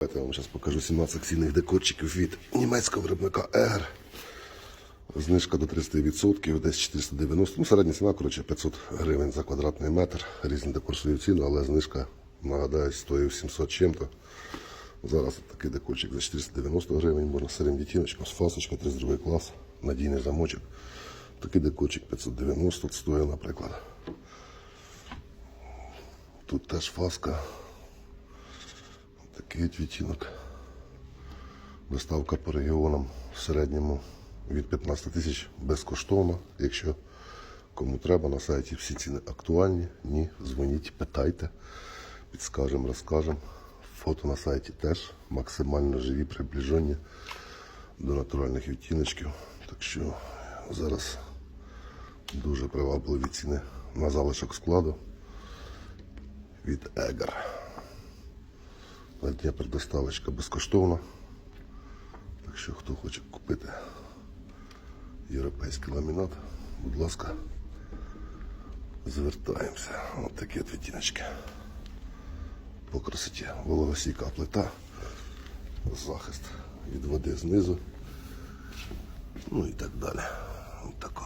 Давайте я вам зараз покажу 17 акційних декорчиків від німецького виробника Егер. Знижка до 30%, десь 490. Ну, середня ціна, коротше, 500 гривень за квадратний метр. Різні декор свою ціну, але знижка, нагадаю, стоїть 700 чим-то. Зараз такий декорчик за 490 гривень, можна сирим дітіночком, з фасочка, 32 клас, надійний замочок. Такий декорчик 590 стоїть, наприклад. Тут теж фаска. Такий відтінок. Доставка по регіонам в середньому від 15 тисяч безкоштовно. Якщо кому треба, на сайті всі ціни актуальні. Ні, дзвоніть, питайте, підскажемо, розкажемо. Фото на сайті теж максимально живі, приближені до натуральних відтіночків. Так що зараз дуже привабливі ціни на залишок складу від Егер. Дніпр доставочка безкоштовна. Так що хто хоче купити європейський ламінат, будь ласка, звертаємося. Ось такі от відтіночки. По красоті вологостійка плита, захист від води знизу, ну і так далі. Ось.